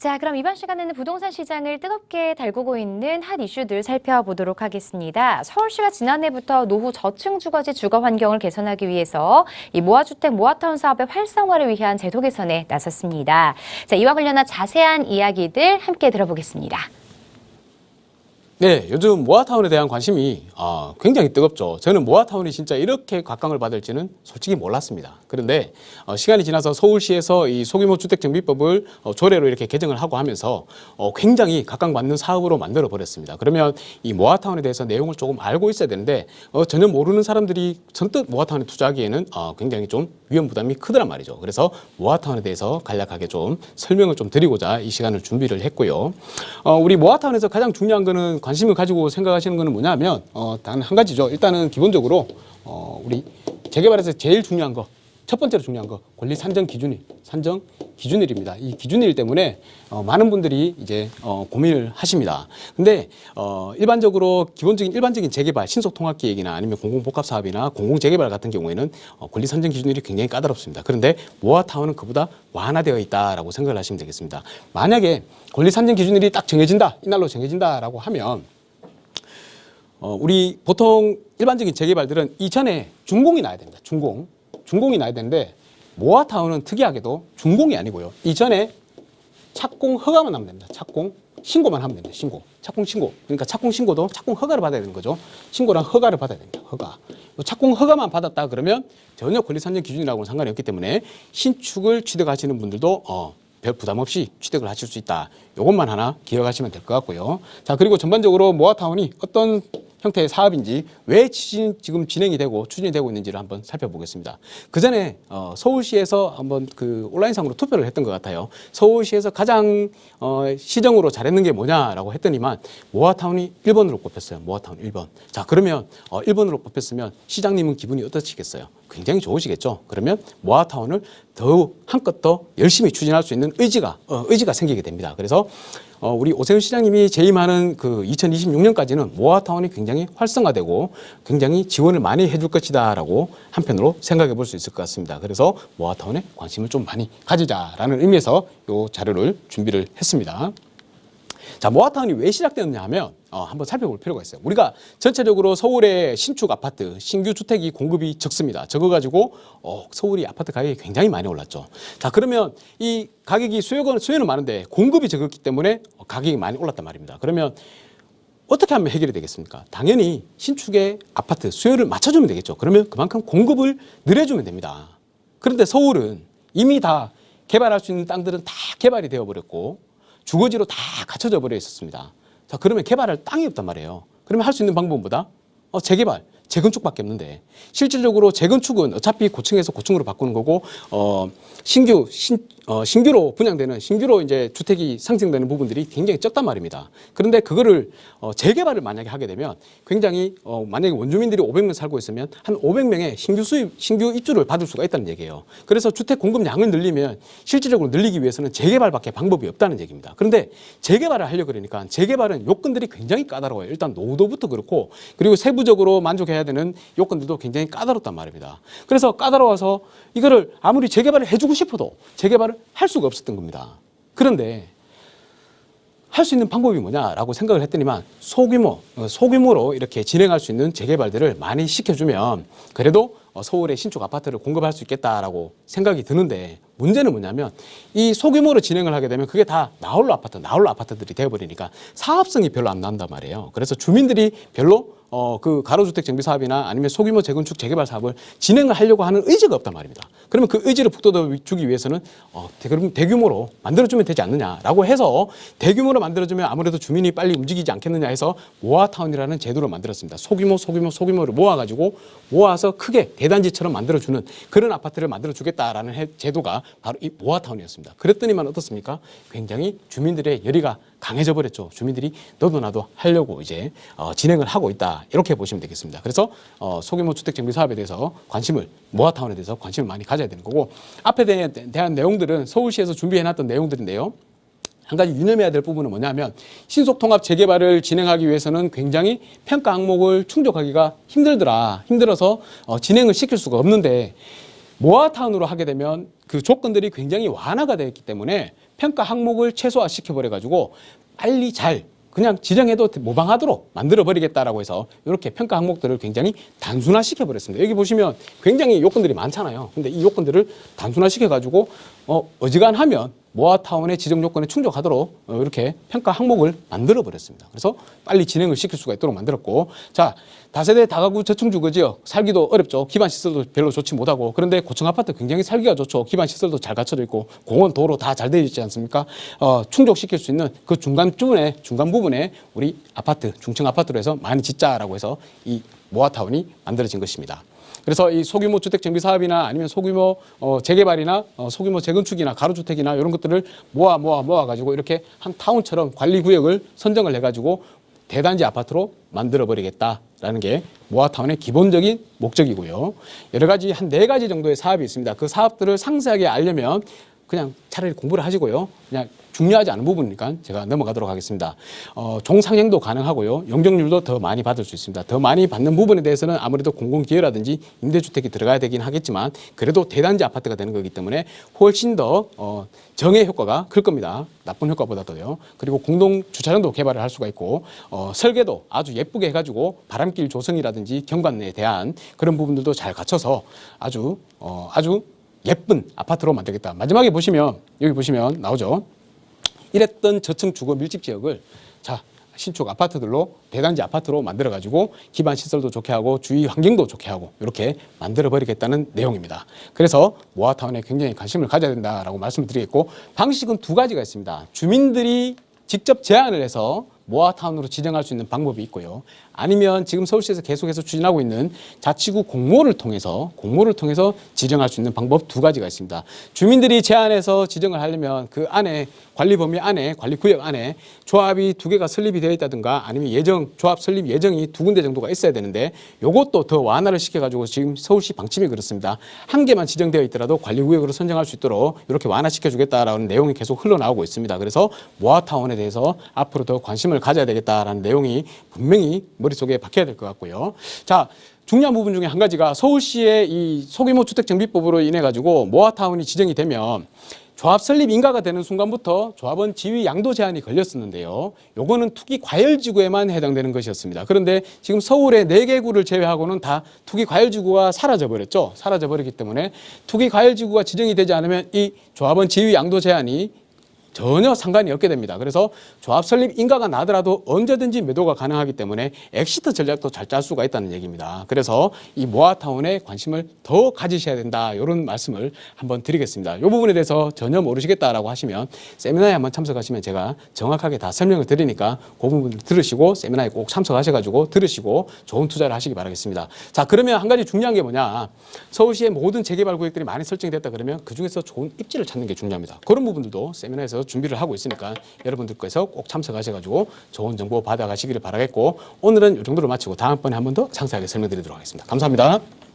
자, 그럼 이번 시간에는 부동산 시장을 뜨겁게 달구고 있는 핫 이슈들 살펴보도록 하겠습니다. 서울시가 지난해부터 노후 저층 주거지 주거 환경을 개선하기 위해서 이 모아주택 모아타운 사업의 활성화를 위한 제도 개선에 나섰습니다. 자, 이와 관련한 자세한 이야기들 함께 들어보겠습니다. 네, 요즘 모아타운에 대한 관심이 어, 굉장히 뜨겁죠. 저는 모아타운이 진짜 이렇게 각광을 받을지는 솔직히 몰랐습니다. 그런데 어, 시간이 지나서 서울시에서 이 소규모 주택정비법을 어, 조례로 이렇게 개정을 하고 하면서 어, 굉장히 각광받는 사업으로 만들어 버렸습니다. 그러면 이 모아타운에 대해서 내용을 조금 알고 있어야 되는데 어, 전혀 모르는 사람들이 선뜻 모아타운에 투자하기에는 어, 굉장히 좀 위험 부담이 크더란 말이죠. 그래서 모아타운에 대해서 간략하게 좀 설명을 좀 드리고자 이 시간을 준비를 했고요. 어, 우리 모아타운에서 가장 중요한 거는 관심을 가지고 생각하시는 거는 뭐냐면 어, 단 한 가지죠. 일단은 기본적으로 어, 우리 재개발에서 제일 중요한 거 첫 번째로 중요한 거 권리 산정 기준일 산정 기준일입니다. 이 기준일 때문에 어, 많은 분들이 이제 어, 고민을 하십니다. 근데 어, 일반적으로 기본적인 일반적인 재개발 신속 통합 계획이나 아니면 공공복합 사업이나 공공 재개발 같은 경우에는 어, 권리 산정 기준일이 굉장히 까다롭습니다. 그런데 모아 타운은 그보다 완화되어 있다라고 생각을 하시면 되겠습니다. 만약에 권리 산정 기준일이 딱 정해진다 이날로 정해진다라고 하면 어, 우리 보통 일반적인 재개발들은 이전에 준공이 나야 됩니다. 준공. 준공이 나야 되는데 모아타운은 특이하게도 준공이 아니고요. 이전에 착공 허가만 하면 됩니다. 착공 신고만 하면 됩니다. 신고. 착공 신고. 그러니까 착공 신고도 착공 허가를 받아야 되는 거죠. 신고랑 허가를 받아야 됩니다. 허가. 착공 허가만 받았다 그러면 전혀 권리 산정 기준이라고는 상관이 없기 때문에 신축을 취득하시는 분들도 어, 별 부담 없이 취득을 하실 수 있다. 이것만 하나 기억하시면 될 것 같고요. 자, 그리고 전반적으로 모아타운이 어떤 형태의 사업인지 왜 지- 지금 진행이 되고 추진이 되고 있는지를 한번 살펴보겠습니다. 그 전에 어, 서울시에서 한번 그 온라인상으로 투표를 했던 것 같아요. 서울시에서 가장 어, 시정으로 잘했는 게 뭐냐라고 했더니만 모아타운이 1번으로 뽑혔어요. 모아타운 1번. 자, 그러면 어, 1번으로 뽑혔으면 시장님은 기분이 어떠시겠어요? 굉장히 좋으시겠죠. 그러면 모아타운을 더욱 한껏 더 열심히 추진할 수 있는 의지가 어, 의지가 생기게 됩니다. 그래서 어, 우리 오세훈 시장님이 재임하는 그 2026년까지는 모아타운이 굉장히 활성화되고 굉장히 지원을 많이 해줄 것이다라고 한편으로 생각해 볼 수 있을 것 같습니다. 그래서 모아타운에 관심을 좀 많이 가지자라는 의미에서 이 자료를 준비를 했습니다. 자, 모아타운이 왜 시작되었냐 하면 어, 한번 살펴볼 필요가 있어요. 우리가 전체적으로 서울의 신축 아파트, 신규 주택이 공급이 적습니다. 적어가지고 어, 서울이 아파트 가격이 굉장히 많이 올랐죠. 자, 그러면 이 가격이 수요는 수요는 많은데 공급이 적었기 때문에 어, 가격이 많이 올랐단 말입니다. 그러면 어떻게 하면 해결이 되겠습니까? 당연히 신축의 아파트 수요를 맞춰주면 되겠죠. 그러면 그만큼 공급을 늘려주면 됩니다. 그런데 서울은 이미 다 개발할 수 있는 땅들은 다 개발이 되어버렸고 주거지로 다 갖춰져 버려 있었습니다. 자, 그러면 개발할 땅이 없단 말이에요. 그러면 할 수 있는 방법은 뭐다? 어, 재개발, 재건축밖에 없는데 실질적으로 재건축은 어차피 고층에서 고층으로 바꾸는 거고 어, 신규 신, 어, 신규로 분양되는 신규로 이제 주택이 상승되는 부분들이 굉장히 적단 말입니다. 그런데 그거를 어, 재개발을 만약에 하게 되면 굉장히 어, 만약에 원주민들이 500명 살고 있으면 한 500명의 신규 수입, 신규 입주를 받을 수가 있다는 얘기예요. 그래서 주택 공급량을 늘리면 실질적으로 늘리기 위해서는 재개발밖에 방법이 없다는 얘기입니다. 그런데 재개발을 하려고 그러니까 재개발은 요건들이 굉장히 까다로워요. 일단 노후도부터 그렇고 그리고 세부적으로 만족해야 되는 요건들도 굉장히 까다롭단 말입니다. 그래서 까다로워서 이거를 아무리 재개발을 해주고 싶어도 재개발을 할 수가 없었던 겁니다. 그런데 할 수 있는 방법이 뭐냐라고 생각을 했더니만 소규모, 어, 소규모로 이렇게 진행할 수 있는 재개발들을 많이 시켜주면 그래도 어, 서울의 신축 아파트를 공급할 수 있겠다라고 생각이 드는데 문제는 뭐냐면 이 소규모로 진행을 하게 되면 그게 다 나홀로 아파트, 나홀로 아파트들이 되어버리니까 사업성이 별로 안 난단 말이에요. 그래서 주민들이 별로 어, 그 가로주택 정비 사업이나 아니면 소규모 재건축 재개발 사업을 진행을 하려고 하는 의지가 없단 말입니다. 그러면 그 의지를 북돋아 주기 위해서는 어, 대- 그럼 대규모로 만들어주면 되지 않느냐라고 해서 대규모로 만들어주면 아무래도 주민이 빨리 움직이지 않겠느냐 해서 모아타운이라는 제도를 만들었습니다. 소규모, 소규모, 소규모를 모아가지고 모아서 크게 대단지처럼 만들어주는 그런 아파트를 만들어주겠다라는 해- 제도가 바로 이 모아타운이었습니다. 그랬더니만 어떻습니까? 굉장히 주민들의 열의가 강해져 버렸죠. 주민들이 너도 나도 하려고 이제 어, 진행을 하고 있다 이렇게 보시면 되겠습니다. 그래서 어, 소규모 주택 정비 사업에 대해서 관심을 모아타운에 대해서 관심을 많이 가져야 되는 거고 앞에 대, 대한 내용들은 서울시에서 준비해놨던 내용들인데요. 한 가지 유념해야 될 부분은 뭐냐면 신속 통합 재개발을 진행하기 위해서는 굉장히 평가 항목을 충족하기가 힘들더라 힘들어서 어, 진행을 시킬 수가 없는데 모아타운으로 하게 되면 그 조건들이 굉장히 완화가 되어 있기 때문에 평가 항목을 최소화 시켜 버려 가지고 빨리 잘 그냥 지정해도 모방하도록 만들어 버리겠다라고 해서 이렇게 평가 항목들을 굉장히 단순화시켜 버렸습니다. 여기 보시면 굉장히 요건들이 많잖아요. 근데 이 요건들을 단순화시켜 가지고 어 어지간하면 모아타운의 지정 요건에 충족하도록 어, 이렇게 평가 항목을 만들어 버렸습니다. 그래서 빨리 진행을 시킬 수가 있도록 만들었고 자 다세대 다가구 저층주거 지역 살기도 어렵죠. 기반 시설도 별로 좋지 못하고 그런데 고층 아파트 굉장히 살기가 좋죠. 기반 시설도 잘 갖춰져 있고 공원 도로 다 잘 되어 있지 않습니까? 어, 충족시킬 수 있는 그 중간 부분에 중간 부분에 우리 아파트 중층 아파트로 해서 많이 짓자라고 해서 이 모아타운이 만들어진 것입니다. 그래서 이 소규모 주택 정비 사업이나 아니면 소규모 어, 재개발이나 어, 소규모 재건축이나 가로주택이나 이런 것들을 모아 모아 모아 가지고 이렇게 한 타운처럼 관리 구역을 선정을 해 가지고 대단지 아파트로 만들어 버리겠다라는 게 모아타운의 기본적인 목적이고요. 여러 가지 한 네 가지 정도의 사업이 있습니다. 그 사업들을 상세하게 알려면 그냥 차라리 공부를 하시고요. 그냥 중요하지 않은 부분이니까 제가 넘어가도록 하겠습니다. 어, 종상향도 가능하고요. 용적률도 더 많이 받을 수 있습니다. 더 많이 받는 부분에 대해서는 아무래도 공공기여라든지 임대주택이 들어가야 되긴 하겠지만 그래도 대단지 아파트가 되는 거기 때문에 훨씬 더 어, 정의 효과가 클 겁니다. 나쁜 효과보다도요. 그리고 공동 주차장도 개발을 할 수가 있고 어, 설계도 아주 예쁘게 해가지고 바람길 조성이라든지 경관에 대한 그런 부분들도 잘 갖춰서 아주 어, 아주 예쁜 아파트로 만들겠다. 마지막에 보시면 여기 보시면 나오죠. 이랬던 저층 주거 밀집 지역을 자 신축 아파트들로 대단지 아파트로 만들어 가지고 기반 시설도 좋게 하고 주위 환경도 좋게 하고 이렇게 만들어 버리겠다는 내용입니다. 그래서 모아타운에 굉장히 관심을 가져야 된다라고 말씀을 드리겠고 방식은 두 가지가 있습니다. 주민들이 직접 제안을 해서 모아타운으로 지정할 수 있는 방법이 있고요. 아니면 지금 서울시에서 계속해서 추진하고 있는 자치구 공모를 통해서 공모를 통해서 지정할 수 있는 방법 두 가지가 있습니다. 주민들이 제안해서 지정을 하려면 그 안에 관리 범위 안에 관리 구역 안에 조합이 두 개가 설립이 되어 있다든가 아니면 예정 조합 설립 예정이 두 군데 정도가 있어야 되는데 요것도 더 완화를 시켜 가지고 지금 서울시 방침이 그렇습니다. 한 개만 지정되어 있더라도 관리 구역으로 선정할 수 있도록 이렇게 완화시켜 주겠다라는 내용이 계속 흘러나오고 있습니다. 그래서 모아타운에 대해서 앞으로 더 관심을 가져야 되겠다라는 내용이 분명히 머릿속에 박혀야 될 것 같고요. 자, 중요한 부분 중에 한 가지가 서울시의 이 소규모 주택 정비법으로 인해 가지고 모아타운이 지정이 되면 조합 설립 인가가 되는 순간부터 조합원 지위 양도 제한이 걸렸었는데요. 요거는 투기 과열 지구에만 해당되는 것이었습니다. 그런데 지금 서울의 네개 구를 제외하고는 다 투기 과열 지구가 사라져 버렸죠. 사라져 버렸기 때문에 투기 과열 지구가 지정이 되지 않으면 이 조합원 지위 양도 제한이 전혀 상관이 없게 됩니다. 그래서 조합 설립 인가가 나더라도 언제든지 매도가 가능하기 때문에 엑시트 전략도 잘 짤 수가 있다는 얘기입니다. 그래서 이 모아타운에 관심을 더 가지셔야 된다. 이런 말씀을 한번 드리겠습니다. 이 부분에 대해서 전혀 모르시겠다라고 하시면 세미나에 한번 참석하시면 제가 정확하게 다 설명을 드리니까 그 부분 들으시고 세미나에 꼭 참석하셔가지고 들으시고 좋은 투자를 하시기 바라겠습니다. 자, 그러면 한 가지 중요한 게 뭐냐. 서울시의 모든 재개발 구역들이 많이 설정이 됐다 그러면 그 중에서 좋은 입지를 찾는 게 중요합니다. 그런 부분들도 세미나에 서 준비를 하고 있으니까 여러분들께서 꼭 참석하셔가지고 좋은 정보 받아가시기를 바라겠고 오늘은 이 정도로 마치고 다음번에 한 번 더 상세하게 설명드리도록 하겠습니다. 감사합니다.